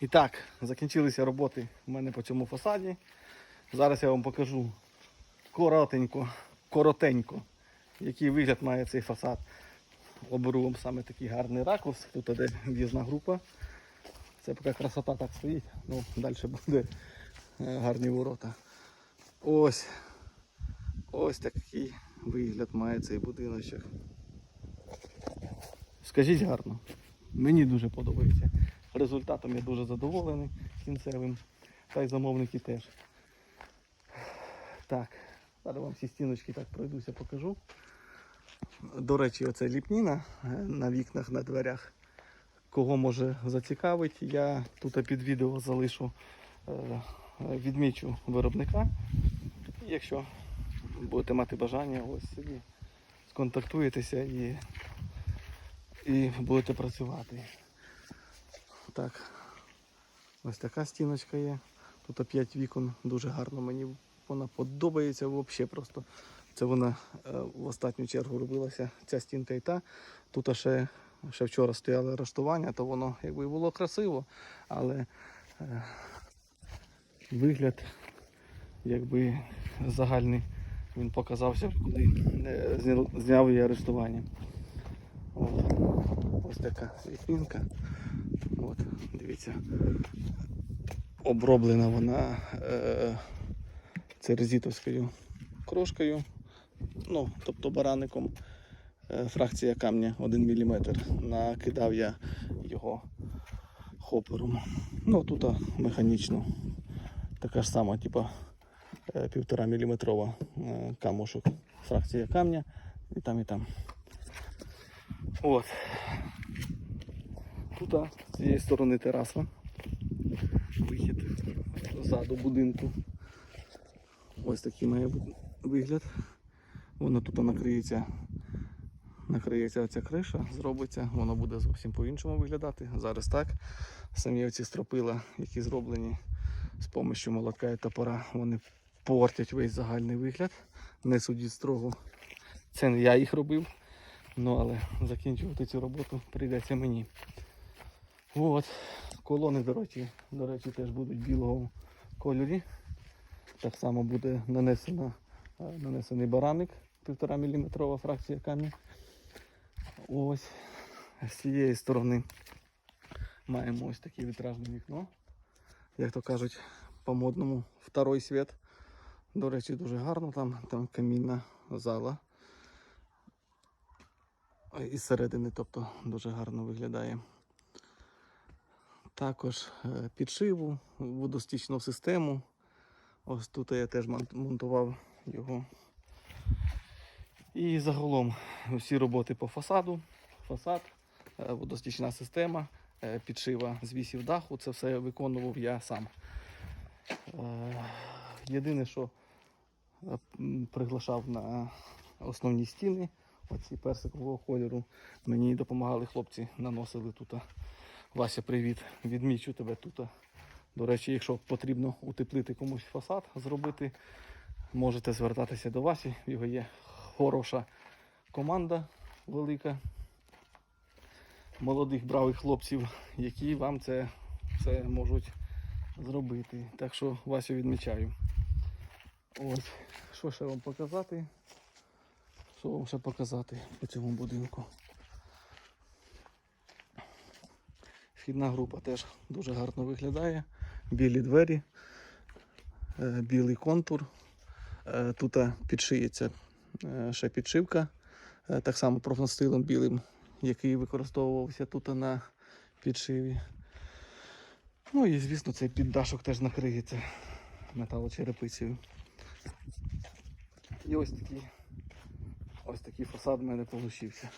І так, закінчилися роботи в мене по цьому фасаді. Зараз я вам покажу коротенько, коротенько, який вигляд має цей фасад. Оберу вам саме такий гарний ракурс. Тут іде в'їзна група. Це поки красота так стоїть, ну далі буде е, гарні ворота. Ось. Ось такий вигляд має цей будиночок. Скажіть гарно. Мені дуже подобається. Результатом я дуже задоволений кінцевим. Та й замовники теж. Так, зараз вам всі стіночки так пройдуся, покажу. До речі, оце ліпніна е, на вікнах, на дверях. Кого може зацікавить, я тут під відео залишу, е, відмічу виробника. Якщо будете мати бажання, ось собі сконтактуєтеся і, і будете працювати. Так, ось така стіночка є. Тут 5 вікон, дуже гарно мені вона подобається взагалі просто. Це вона е, в останню чергу робилася ця стінка і та. Тут ще, ще вчора стояли арештування, то воно якби було красиво, але е, вигляд якби загальний він показався, коли е, зняв- її арештування. Ось така світлинка. От, дивіться. Оброблена вона е, церезітовською крошкою, ну, тобто бараником. Е, фракція камня 1 мм. Накидав я його хопером. Ну, тут механічно. Така ж сама, типа е, півтора міліметрова е, камушок. Фракція камня і там, і там. От. Тут з цієї сторони тераса. Вихід ззаду будинку. Ось такий має бути вигляд. Воно тут накриється. Накриється оця криша, зробиться, воно буде зовсім по-іншому виглядати. Зараз так. Самі оці стропила, які зроблені з допомогою молотка і топора, вони портять весь загальний вигляд. Не судіть строго. Це не я їх робив. Ну але закінчувати цю роботу прийдеться мені. От. Колони, до речі, до речі, теж будуть білого кольорі. Так само буде нанесено, е, нанесений бараник 1,5 мм фракція камінь. Ось з цієї сторони маємо ось таке вітражне вікно. Як то кажуть, по-модному второй світ. До речі, дуже гарно там, там камінна зала. А Із середини, тобто дуже гарно виглядає. Також е, підшиву, водостічну систему. Ось тут я теж монтував його. І загалом всі роботи по фасаду, фасад, е, водостічна система, е, підшива з вісів даху, це все виконував я сам. Єдине, що приглашав на основні стіни, оці персикового кольору, мені допомагали хлопці, наносили тут. Вася, привіт, відмічу тебе тут. До речі, якщо потрібно утеплити комусь фасад, зробити, можете звертатися до Васі. В його є хороша команда велика. Молодих бравих хлопців, які вам це все можуть зробити. Так що Васю відмічаю. Ось, що ще вам показати? Що вам ще показати по цьому будинку? Вхідна група теж дуже гарно виглядає. Білі двері, е, білий контур. Е, Тут е, підшиється ще підшивка, так само профнастилом білим, який використовувався тут на підшиві. Ну і звісно цей піддашок теж накриється металочерепицею. І ось такий, ось такий фасад в мене получився.